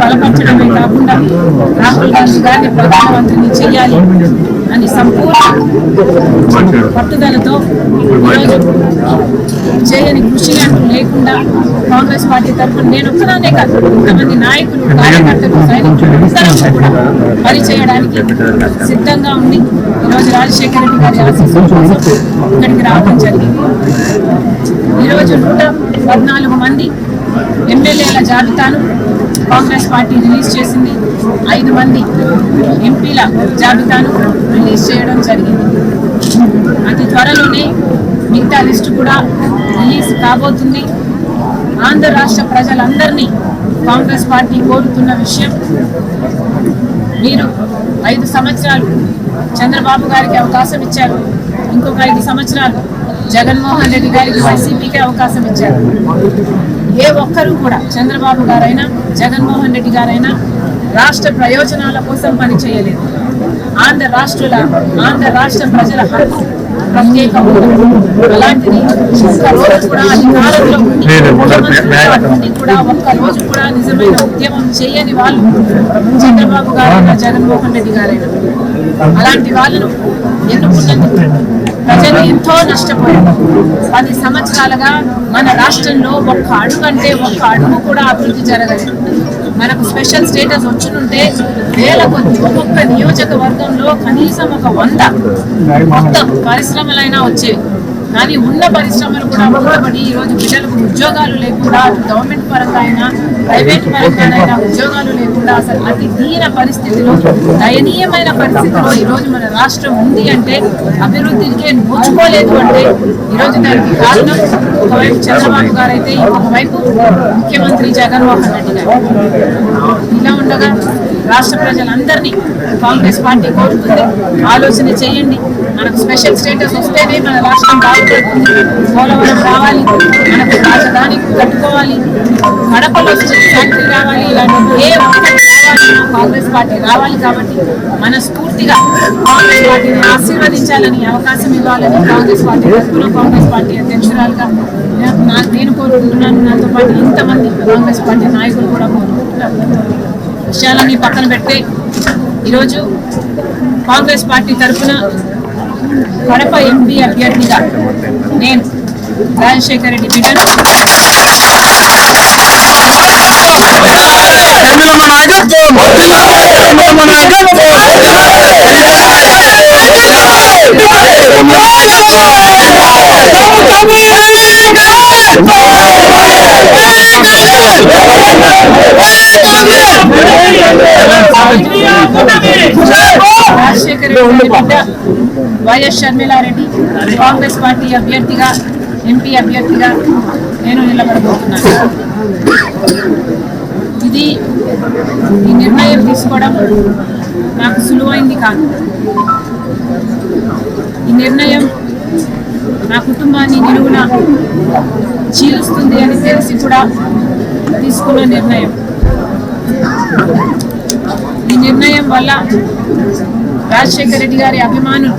బలపరచడమే కాకుండా రాహుల్ గాంధీ గారిని ప్రధానమంత్రిని చేయాలి అని సంపూర్ణ పట్టుదలతో ఈరోజు చేయని కృషి అంటూ లేకుండా కాంగ్రెస్ పార్టీ తరఫున నేను ఒక్కదానే కాదు ఇంతమంది నాయకులు కార్యకర్తలు సైనికులు కూడా సిద్ధంగా ఉంది ఈరోజు రాజశేఖర రెడ్డి గారి ఆశీస్సుల కోసం ఇక్కడికి రావడం జరిగింది. ఈరోజు నూట పద్నాలుగు మంది ఎమ్మెల్యేల జాబితాను కాంగ్రెస్ పార్టీ రిలీజ్ చేసింది. ఐదు మంది ఎంపీల జాబితాను రిలీజ్ చేయడం జరిగింది. అతి త్వరలోనే మిగతా లిస్టు కూడా రిలీజ్ కాబోతుంది. ఆంధ్ర రాష్ట్ర ప్రజలందరినీ కాంగ్రెస్ పార్టీ కోరుతున్న విషయం మీరు ఐదు సంవత్సరాలు చంద్రబాబు గారికి అవకాశం ఇచ్చారు. ఇంకొక ఐదు సంవత్సరాలు జగన్మోహన్ రెడ్డి గారికి వైసీపీకి అవకాశం ఇచ్చారు. ఏ ఒక్కరూ కూడా చంద్రబాబు గారైనా జగన్మోహన్ రెడ్డి గారైనా రాష్ట్ర ప్రయోజనాల కోసం పని చేయలేదు. ఆంధ్ర రాష్ట్రుల ఆంధ్ర రాష్ట్ర ప్రజల హక్కు ప్రత్యేక. అలాంటిది ఒక్క రోజు కూడా అధికారంలో ఉండి కూడా ఒక్క రోజు కూడా నిజమైన ఉద్యమం చేయని వాళ్ళు చంద్రబాబు గారైనా జగన్మోహన్ రెడ్డి గారైనా. అలాంటి వాళ్ళను ఎన్నుకున్నందుకు ప్రజలు ఎంతో నష్టపోయారు. పది సంవత్సరాలుగా మన రాష్ట్రంలో ఒక్క అడుగు అంటే ఒక్క అడుగు కూడా అభివృద్ధి జరగలేదు. మనకు స్పెషల్ స్టేటస్ వచ్చినుంటే వేల కొద్ది ఒక్కొక్క నియోజకవర్గంలో కనీసం ఒక వంద మొత్తం పరిశ్రమలైనా వచ్చేవి. కానీ ఉన్న పరిశ్రమలు కూడా మూడబడి ఈరోజు ప్రజలకు ఉద్యోగాలు లేకుండా గవర్నమెంట్ పరంగా అయినా ప్రైవేట్ పరంగానైనా ఉద్యోగాలు లేకుండా అసలు అతి దీన పరిస్థితిలో దయనీయమైన పరిస్థితిలో ఈరోజు మన రాష్ట్రం ఉంది అంటే అభివృద్ధికి నోచుకోలేదు అంటే ఈరోజు దానికి కారణం ఒకవైపు చంద్రబాబు గారు అయితే ఇంకొక వైపు ముఖ్యమంత్రి జగన్మోహన్ రెడ్డి గారు. ఇలా ఉండగా రాష్ట్ర ప్రజలందరినీ కాంగ్రెస్ పార్టీ కోరుతుంది. ఆలోచన చేయండి. మనకు స్పెషల్ స్టేటస్ వస్తేనే మన రాష్ట్రం బాగుపడుతుంది పోలవరం రావాలి మనకు రాజధాని కట్టుకోవాలి కడపలో ఫ్యాక్టరీ రావాలి ఇలాంటి ఏ ఒక్కటి కాంగ్రెస్ పార్టీ రావాలి కాబట్టి మనస్ఫూర్తిగా కాంగ్రెస్ పార్టీని ఆశీర్వదించాలని అవకాశం ఇవ్వాలని కాంగ్రెస్ పార్టీ తరఫున కాంగ్రెస్ పార్టీ అధ్యక్షురాలుగా నేను కోరుకుంటున్నాను నాతో పాటు ఇంతమంది కాంగ్రెస్ పార్టీ నాయకులు కూడా కోరుకుంటున్నారు. విషయాలన్నీ పక్కన పెడితే ఈరోజు కాంగ్రెస్ పార్టీ తరఫున కడప ఎంపీ అభ్యర్థిగా నేను రాజశేఖర రెడ్డి బిడ్డను బిడ్డ వైఎస్ షర్మిలారెడ్డి కాంగ్రెస్ పార్టీ అభ్యర్థిగా ఎంపీ అభ్యర్థిగా నేను నిలబడబోతున్నాను. ఇది ఈ నిర్ణయం తీసుకోవడం నాకు సులువైంది కాదు. ఈ నిర్ణయం నా కుటుంబాన్ని నిలువున చీలుస్తుంది అని తెలిసి కూడా తీసుకున్న నిర్ణయం. ఈ నిర్ణయం వల్ల రాజశేఖర రెడ్డి గారి అభిమానులు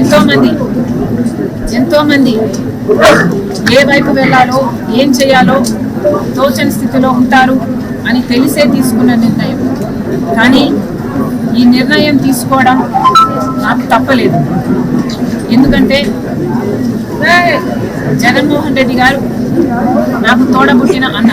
ఎంతోమంది ఎంతోమంది ఏ వైపు వెళ్ళాలో ఏం చేయాలో తోచని స్థితిలో ఉంటారు అని తెలిసే తీసుకున్న నిర్ణయం. కానీ ఈ నిర్ణయం తీసుకోవడం నాకు తప్పలేదు. ఎందుకంటే జగన్మోహన్ రెడ్డి గారు నాకు తోడబుట్టిన అన్న.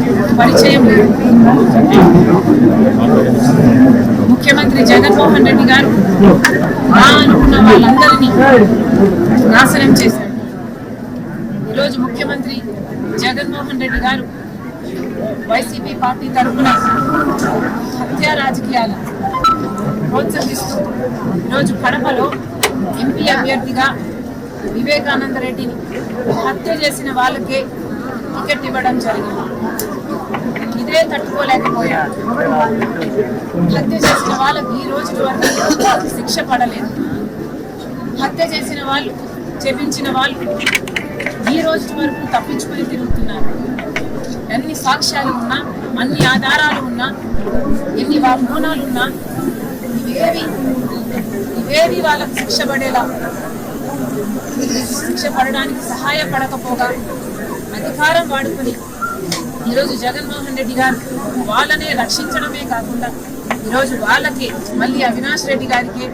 పరిచయం. ముఖ్యమంత్రి జగన్మోహన్ రెడ్డి గారు నా అనుకున్న వాళ్ళందరినీ నాశనం చేశారు. ఈరోజు ముఖ్యమంత్రి జగన్మోహన్ రెడ్డి గారు వైసీపీ పార్టీ తరఫున హత్యా రాజకీయాలు ప్రోత్సహిస్తూ ఈరోజు కడపలో ఎంపీ అభ్యర్థిగా వివేకానంద రెడ్డిని హత్య చేసిన వాళ్ళకే టికెట్ ఇవ్వడం జరిగింది. ఇదే తట్టుకోలేకపోయారు. హత్య చేసిన వాళ్ళకి ఈ రోజు వరకు శిక్ష పడలేదు. హత్య చేసిన వాళ్ళు చెప్పించిన వాళ్ళు ఈ రోజు వరకు తప్పించుకొని తిరుగుతున్నారు. ఎన్ని సాక్ష్యాలు ఉన్నా అన్ని ఆధారాలు ఉన్నా ఎన్ని వాగ్మూనాలు ఉన్నా ఇవేవి ఇవేవి వాళ్ళకు శిక్ష పడేలా? శిక్ష పడడానికి సహాయపడకపోగా అధికారం వాడుకుని. ఈరోజు జగన్మోహన్ రెడ్డి గారు వాళ్ళనే రక్షించడమే కాకుండా ఈరోజు వాళ్ళకి మళ్ళీ అవినాష్ రెడ్డి గారికి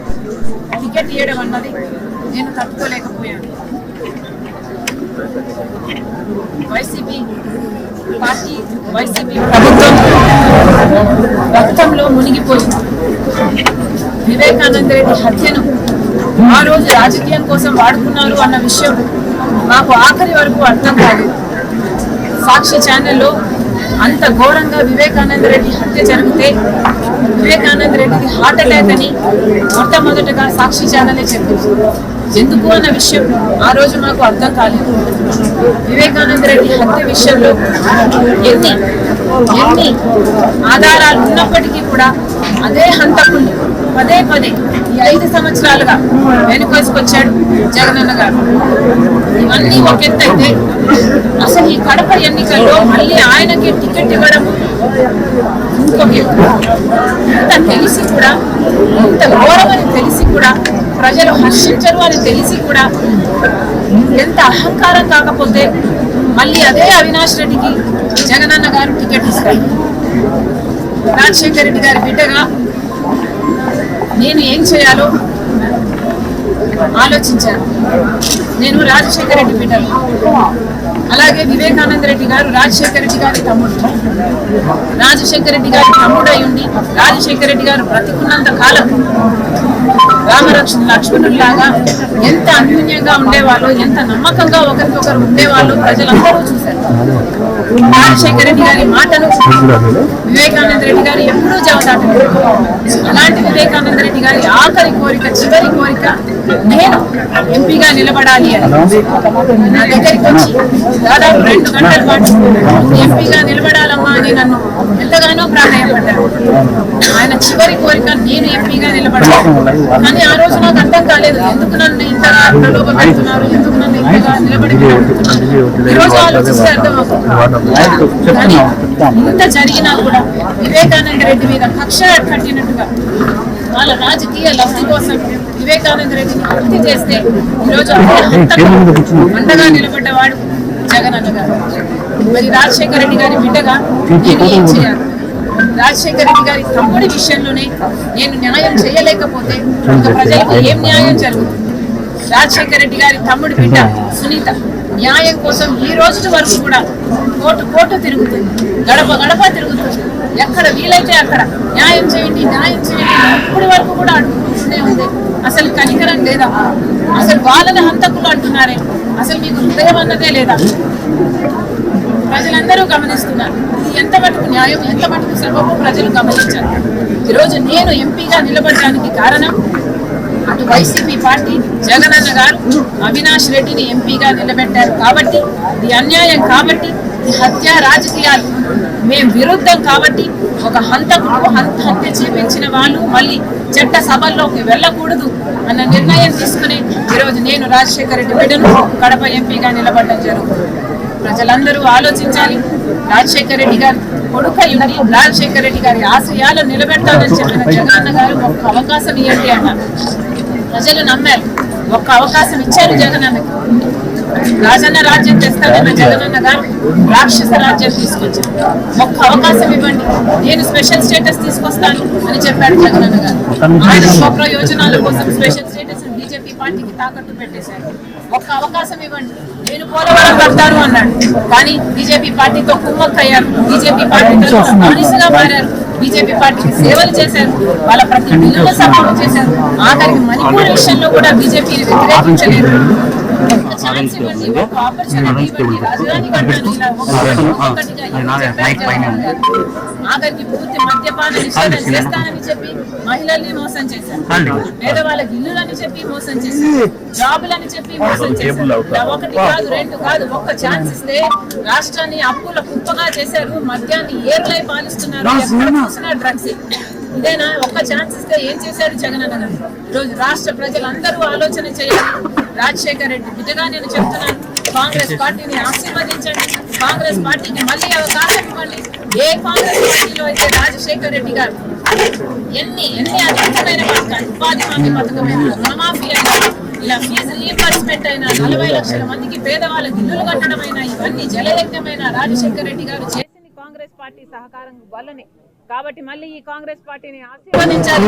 టికెట్ ఇవ్వడం అన్నది నేను తట్టుకోలేకపోయాను. వైసీపీ పార్టీ వైసీపీ ప్రభుత్వం రక్తంలో మునిగిపోయింది. వివేకానంద రెడ్డి హత్యను ఆ రోజు రాజకీయం కోసం వాడుకున్నారు అన్న విషయం నాకు ఆఖరి వరకు అర్థం కాలేదు. సాక్షి ఛానల్లో అంత ఘోరంగా వివేకానంద రెడ్డి హత్య జరిగితే వివేకానంద రెడ్డికి హార్ట్ అటాక్ అని మొట్టమొదటగా సాక్షి ఛానలే చెప్పింది. ఎందుకు అన్న విషయం ఆ రోజు మాకు అర్థం కాలేదు. వివేకానంద రెడ్డి హత్య విషయంలో ఎన్ని ఎన్ని ఆధారాలు ఉన్నప్పటికీ కూడా అదే హంతకుల్ని పదే పదే ఈ ఐదు సంవత్సరాలుగా వెనుకొసుకొచ్చాడు జగనన్న గారు ఇవన్నీ ఒక ఎత్తైతే అసలు ఈ కడప ఎన్నికల్లో మళ్ళీ ఆయనకి టికెట్ ఇవ్వడం ఇంకొక ఎత్తు. ఇంత తెలిసి కూడా ఇంత గౌరవం తెలిసి కూడా ప్రజలు హర్షించరు అని తెలిసి కూడా ఎంత అహంకారం కాకపోతే మళ్ళీ అదే అవినాష్ రెడ్డికి జగనన్న గారు టికెట్ ఇస్తారు. రాజశేఖర రెడ్డి గారి బిడ్డగా నేను ఏం చేయాలో ఆలోచించాను. నేను రాజశేఖర రెడ్డి బిడ్డను. అలాగే వివేకానంద రెడ్డి గారు రాజశేఖర రెడ్డి గారి తమ్ముడు. రాజశేఖర రెడ్డి గారి తమ్ముడు అయి ఉండి రాజశేఖర రెడ్డి గారు బ్రతికున్నంత కాలం రామరక్షణ లక్ష్మణుల్లాగా ఎంత అన్యూన్యంగా ఉండేవాళ్ళు ఎంత నమ్మకంగా ఒకరికొకరు ఉండేవాళ్ళు ప్రజలందరూ చూశారు. రాజశేఖర రెడ్డి గారి మాటను వివేకానంద రెడ్డి గారు ఎప్పుడూ జవదాటలేదు అలాంటి వివేకానంద రెడ్డి గారి ఆఖరి కోరిక చివరి కోరిక నేను ఎంపీగా నిలబడాలి అని. నా దగ్గరికి వచ్చి దాదాపు రెండు గంటల పాటు ఎంపీగా నిలబడాలమ్మా అని నన్ను ఎంతగానో ప్రాధాన్యపడ్డారు ఆయన చివరి కోరిక నేను ఎంపీగా నిలబడాలి. కానీ ఆ రోజు నాకు అర్థం కాలేదు. ఎందుకు నన్ను ఇంతగా ప్రలోభ పెడుతున్నారు ఎందుకు నన్ను ఎంపీగా నిలబడి ఈ ఆలోచిస్తే అర్థమవుతుంది కానీ ఇంత జరిగినా కూడా వివేకానంద రెడ్డి మీద కక్ష కట్టినట్టుగా వాళ్ళ రాజకీయ లబ్ధి కోసం వివేకానంద రెడ్డిని హత్య చేస్తే ఈరోజు అండగా నిలబడ్డవాడు జగన్ అన్న గారు. మరి రాజశేఖర రెడ్డి గారి బిడ్డగా నేను ఏం చేయాలి? రాజశేఖర రెడ్డి గారి తమ్ముడి విషయంలోనే నేను న్యాయం చేయలేకపోతే ఇంకా ప్రజలకు ఏం న్యాయం జరుగుతుంది? రాజశేఖర రెడ్డి గారి తమ్ముడి బిడ్డ సునీత న్యాయం కోసం ఈ రోజు వరకు కూడా కోటు కోటు తిరుగుతుంది. గడప గడప తిరుగుతుంది. ఎక్కడ వీలైతే అక్కడ న్యాయం చేయండి న్యాయం చేయండి. ఇప్పటి వరకు కూడా అడుగుతూనే ఉంది అసలు కనికరం లేదా? అసలు వాళ్ళని హంతకులు అంటున్నారే? అసలు మీకు హృదయం అన్నదే లేదా? ప్రజలందరూ గమనిస్తున్నారు. ఇది ఎంత మటుకు న్యాయం ఎంత మటుకు సులభమో ప్రజలు గమనించారు ఈరోజు నేను ఎంపీగా నిలబడడానికి కారణం అటు వైసీపీ పార్టీ జగనన్న గారు అవినాష్ రెడ్డిని ఎంపీగా నిలబెట్టారు. కాబట్టి ఇది అన్యాయం కాబట్టి హత్య రాజకీయాలు. మేము విరుద్ధం కాబట్టి ఒక హంతకుడు హంత హత్య చేపించిన వాళ్ళు మళ్ళీ చట్ట సభల్లోకి వెళ్ళకూడదు అన్న నిర్ణయం తీసుకుని ఈరోజు నేను రాజశేఖర రెడ్డి బిడ్డను కడప ఎంపీగా నిలబడడం జరుగుతుంది. ప్రజలందరూ ఆలోచించాలి. రాజశేఖర రెడ్డి గారు కొడుక ఉండి రాజశేఖర రెడ్డి గారి ఆశయాలు నిలబెట్టాలని చెప్పిన జగనన్న గారు ఒక్క అవకాశం ఇవ్వండి అన్నారు. ప్రజలు నమ్మారు. ఒక్క అవకాశం ఇచ్చారు జగనన్నకి రాజన్న రాజ్యం తెస్తానన్న జగనన్న గారు రాక్షస రాజ్యం తీసుకొచ్చారు. ఒక్క అవకాశం ఇవ్వండి. నేను స్పెషల్ స్టేటస్ తీసుకొస్తాను అని చెప్పాడు జగనన్న గారు. ఆయన స్వప్న యోజనాల కోసం స్పెషల్ స్టేటస్ బీజేపీ పార్టీకి తాకట్టు పెట్టేశారు. ఒక్క అవకాశం ఇవ్వండి. నేను పోలవరం కడతాను అన్నాడు. కానీ బీజేపీ పార్టీతో కుమ్మక్కయ్యారు. బీజేపీ పార్టీతో మనిషిగా మారారు. బీజేపీ పార్టీకి సేవలు చేశారు. వాళ్ళ ప్రతి బిల్లులో సపోర్ట్ చేశారు. ఆఖరికి మణిపూర్ విషయంలో కూడా బీజేపీని వ్యతిరేకించలేదు. ఒక్కొక్కటి ఒక్కొక్కటిగా ఇవ్వండి చెప్పారు జగన్ గారు. ఆఖరికి పూర్తి మద్యపాన నిషేధం చేస్తానని చెప్పి మహిళల్ని మోసం చేశారు. పేదవాళ్ళకి ఇల్లులని చెప్పి మోసం చేశారు. జాబులని చెప్పి మోసం చేశారు. ఒకటి కాదు రెండు కాదు ఒక్క ఛాన్స్ ఇస్తే రాష్ట్రాన్ని అప్పుల కుప్పగా చేశారు. మద్యాన్ని ఏర్లై పాలిస్తున్నారు. ఎక్కడ చూసినా డ్రగ్స్. ఇదేనా? ఒక్క ఛాన్స్ ఇస్తే ఏం చేశారు జగన్ అన్న ఈరోజు రాష్ట్ర ప్రజలందరూ ఆలోచన చేయాలి. రాజశేఖర్ రెడ్డి బిడ్డగా నేను చెప్తున్నాను. కాంగ్రెస్ పార్టీని ఆశీర్వదించండి. కాంగ్రెస్ పార్టీకి మళ్ళీ అవకాశం ఇవ్వండి. ఏ కాంగ్రెస్ పార్టీలో అయితే రాజశేఖర్ రెడ్డి గారు ఎన్ని ఎన్ని అద్భుతమైన పథకాలు ఉపాధి హామీ పథకమైన రుణమాఫీ అయినా ఇలా ఫీజు రీఎంబర్స్మెంట్ అయినా నలభై లక్షల మందికి పేదవాళ్ళకి ఇల్లులు కట్టడమైనా ఇవన్నీ జలయజ్ఞమైన రాజశేఖర రెడ్డి గారు చేసింది కాంగ్రెస్ పార్టీ సహకారం వల్లనే. కాబట్టి మళ్ళీ ఈ కాంగ్రెస్ పార్టీని ఆశీర్వదించాలి.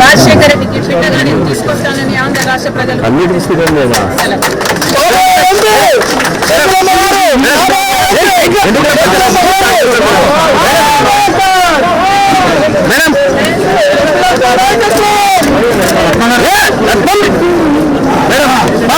రాజశేఖర రెడ్డికి తీసుకొస్తానని ఆంధ్ర రాష్ట్ర ప్రజలు మేడం.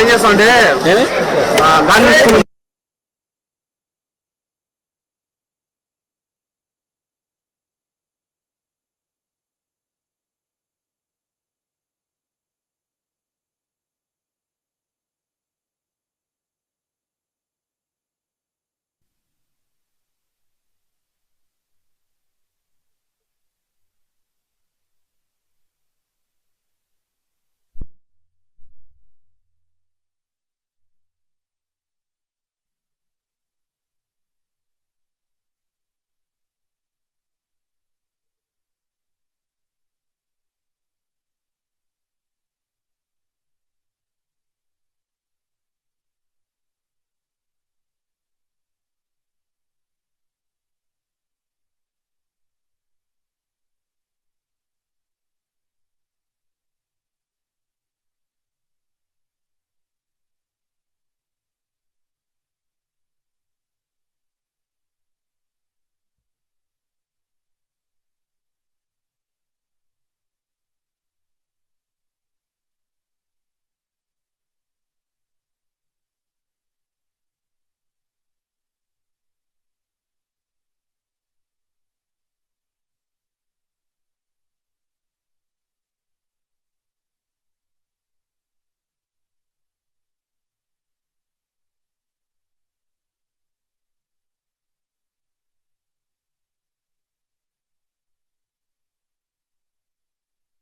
ఏం చేస్తా అంటే